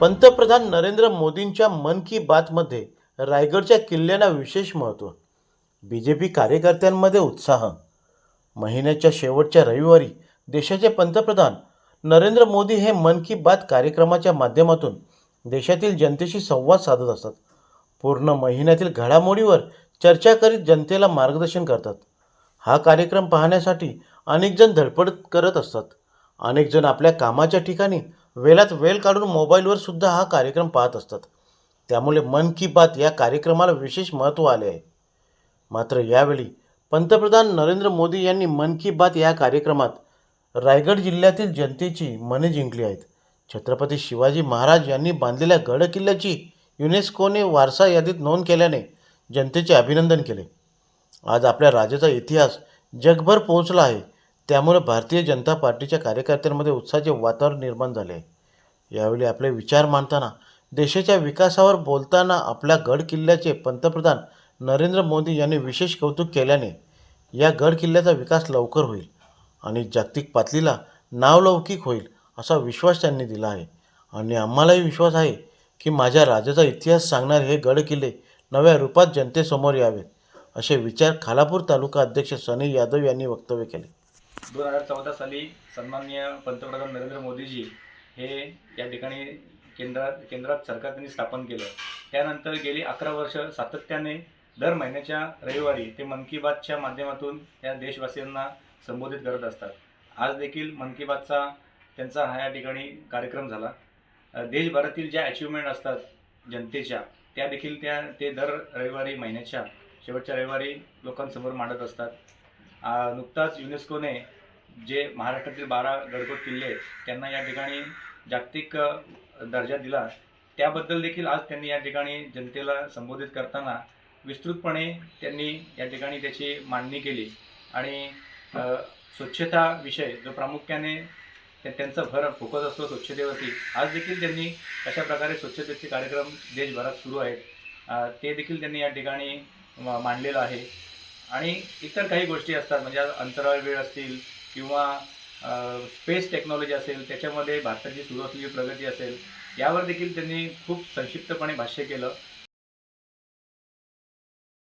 पंतप्रधान नरेंद्र मोदींच्या मन की बातमध्ये रायगडच्या किल्ल्यांना विशेष महत्त्व बी जे पी कार्यकर्त्यांमध्ये उत्साह. महिन्याच्या शेवटच्या रविवारी देशाचे पंतप्रधान नरेंद्र मोदी हे मन की बात कार्यक्रमाच्या माध्यमातून देशातील जनतेशी संवाद साधत असतात. पूर्ण महिन्यातील घडामोडीवर चर्चा करीत जनतेला मार्गदर्शन करतात. हा कार्यक्रम पाहण्यासाठी अनेकजण धडपड करत असतात. अनेकजण आपल्या कामाच्या ठिकाणी वेळात वेळ काढून मोबाईलवर सुद्धा हा कार्यक्रम पाहत असतात. त्यामुळे मन की बात या कार्यक्रमाला विशेष महत्त्व आले आहे. मात्र यावेळी पंतप्रधान नरेंद्र मोदी यांनी मन की बात या कार्यक्रमात रायगड जिल्ह्यातील जनतेची मने जिंकली आहेत. छत्रपती शिवाजी महाराज यांनी बांधलेल्या गड किल्ल्याची युनेस्कोने वारसा यादीत नोंद केल्याने जनतेचे अभिनंदन केले. आज आपल्या राज्याचा इतिहास जगभर पोहोचला आहे. त्यामुळे भारतीय जनता पार्टीच्या कार्यकर्त्यांमध्ये उत्साहाचे वातावरण निर्माण झाले आहे. यावेळी आपले विचार मांडताना देशाच्या विकासावर बोलताना आपल्या गड किल्ल्याचे पंतप्रधान नरेंद्र मोदी यांनी विशेष कौतुक केल्याने या गड किल्ल्याचा विकास लवकर होईल आणि जागतिक पातळीला नावलौकिक होईल असा विश्वास त्यांनी दिला आहे. आणि आम्हालाही विश्वास आहे की माझ्या राज्याचा इतिहास सांगणारे हे गड किल्ले नव्या रूपात जनतेसमोर यावेत असे विचार खालापूर तालुका अध्यक्ष सनी यादव यांनी वक्तव्य केले. दोन हजार चौदा साली सन्माननीय पंतप्रधान नरेंद्र मोदीजी हे या ठिकाणी केंद्रात केंद्रात सरकार त्यांनी स्थापन केलं. त्यानंतर गेली अकरा वर्ष सातत्याने दर महिन्याच्या रविवारी ते मन की बातच्या माध्यमातून या देशवासियांना संबोधित करत असतात. आज देखील मन की बातचा त्यांचा हा या ठिकाणी कार्यक्रम झाला. देशभरातील ज्या अचिव्हमेंट असतात जनतेच्या त्या देखील त्या ते दर रविवारी महिन्याच्या शेवटच्या रविवारी लोकांसमोर मांडत असतात. नुकताच युनेस्कोने जे महाराष्ट्रातील बारा गडकोट किल्ले आहेत, त्यांना या ठिकाणी जागतिक दर्जा दिला. त्याबद्दल देखील आज त्यांनी या ठिकाणी जनतेला संबोधित करताना विस्तृतपणे त्यांनी या ठिकाणी त्याची मांडणी केली. आणि स्वच्छता विषय जो प्रामुख्याने त्या- त्यांचा भर फोकस असतो स्वच्छतेवरती आज देखील त्यांनी कशा प्रकारे स्वच्छतेचे कार्यक्रम देशभरात सुरू आहेत. ते देखील त्यांनी या ठिकाणी मांडलेलं आहे. आणि इतर काही गोष्टी असतात म्हणजे अंतराळ वेळ असतील किंवा स्पेस टेक्नॉलॉजी असेल त्याच्यामध्ये भारताची सुरू असलेली प्रगती असेल यावर देखील त्यांनी खूप संक्षिप्तपणे भाष्य केलं.